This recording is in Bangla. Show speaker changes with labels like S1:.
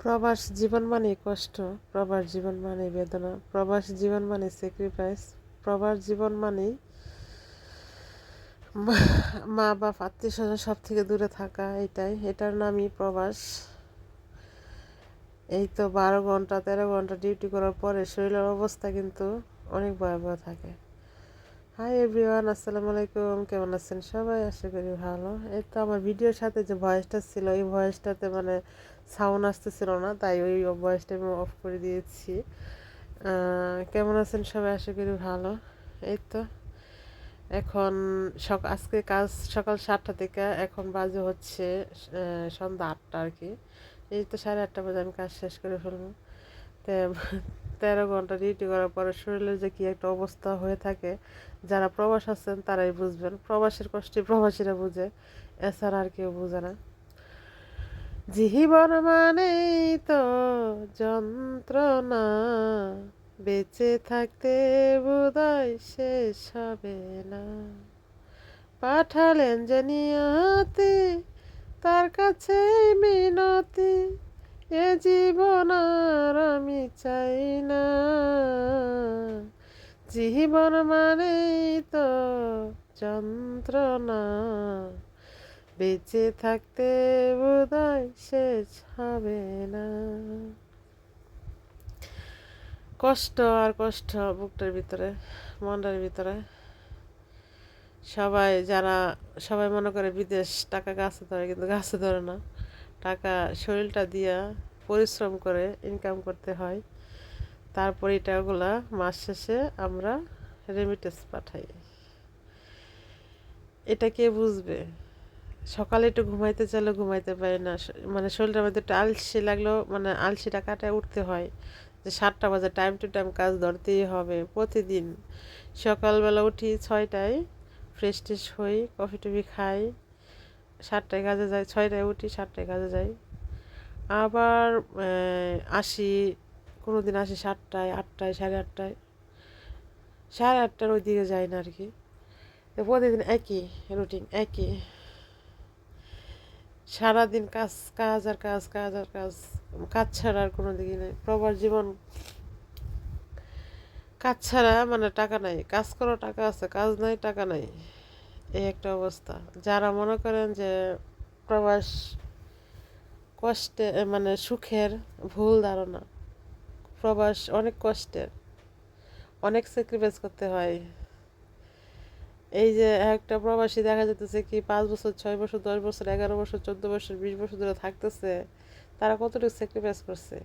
S1: প্রবাস জীবন মানে কষ্ট, প্রবাস জীবন মানে বেদনা, প্রবাস জীবন মানে স্যাক্রিফাইস প্রবাস জীবন মানে মা, বাপ, আত্মীয় স্বজন সব থেকে দূরে থাকা, এটাই। এটার নামই প্রবাস। এই তো বারো ঘণ্টা, তেরো ঘণ্টা ডিউটি করার পরে শরীরের অবস্থা কিন্তু অনেক ভয়াবহ থাকে। হাই এভরিওয়ান আসসালামু আলাইকুম। কেমন আছেন সবাই? আশা করি ভালো। এই তো আমার ভিডিওর সাথে যে ভয়েসটা ছিল, এই ভয়েসটাতে মানে সাউন্ড আসতেছিল না, তাই ওই ভয়েসটা আমি অফ করে দিয়েছি। কেমন আছেন সবাই? আশা করি ভালো। এই তো এখন সক, আজকে কাজ সকাল সাতটা থেকে এখন বাজে হচ্ছে সন্ধ্যা আটটা আর কি। এই তো সাড়ে আটটা বাজে, আমি কাজ শেষ করে ফেলব। তো তেরো ঘণ্টা ডিউটি করার পরে শরীরের যে কী একটা অবস্থা হয়ে থাকে, যারা প্রবাস আছেন তারাই বুঝবেন। প্রবাসের কষ্টে প্রবাসীরা বুঝে, এছাড়া আর কেউ বুঝে না। জীবন মানেই তো যন্ত্রণা, বেঁচে থাকতে বোধয় শেষ হবে না। পাঠালেন যে নিয়তি, তার কাছে মিনতি এ জীবন আর আমি চাই না। জীবন মানেই তো যন্ত্রণা। বেঁচে থাকতে বোধহয় শেষ হবে না। কষ্ট আর কষ্ট বুকটার ভিতরে, মনটার ভিতরে। সবাই যারা, সবাই মনে করে বিদেশ টাকা গাছে ধরে, কিন্তু গাছে ধরে না। শরীরটা দিয়া পরিশ্রম করে ইনকাম করতে হয়। তারপর এই টাকাগুলা মাস শেষে আমরা রেমিটেন্স পাঠাই। এটা কে বুঝবে? সকালে একটু ঘুমাইতে চাইলে ঘুমাইতে পারি না। মানে শরীরটার মধ্যে একটু আলসি লাগলেও মানে আলসিটা কাটায় উঠতে হয়। যে সাতটা বাজে টাইম টু টাইম কাজ ধরতেই হবে। প্রতিদিন সকালবেলা উঠি ছয়টায় ফ্রেশ ট্রেশ হই কফি টফি খাই। সাতটায় কাজে যাই, ছয়টায় উঠি, সাতটায় কাজে যাই। আবার আসি কোনো দিন আসি সাতটায়, আটটায়, সাড়ে আটটায়। সাড়ে আটটার ওই দিকে যাই না আর কি তো প্রতিদিন একই রুটিন একই। সারাদিন কাজ কাজ আর কাজ কাজ আর কাজ কাজ ছাড়া আর কোনো দিকে নেই। প্রবার জীবন, কাজ ছাড়া মানে টাকা নাই। কাজ করো টাকা আছে, কাজ নাই, টাকা নাই। এই একটা অবস্থা। যারা মনে করেন যে প্রবাস কষ্টে মানে সুখের ভুল ধারণা, প্রবাস অনেক কষ্টের, অনেক স্যাক্রিফাইস করতে হয়। এই যে একটা প্রবাসী দেখা যেতেছে কি পাঁচ বছর, ছয় বছর, দশ বছর, এগারো বছর, চোদ্দ বছর, বিশ বছর ধরে থাকতেছে, তারা কতটুকু স্যাক্রিফাইস করছে?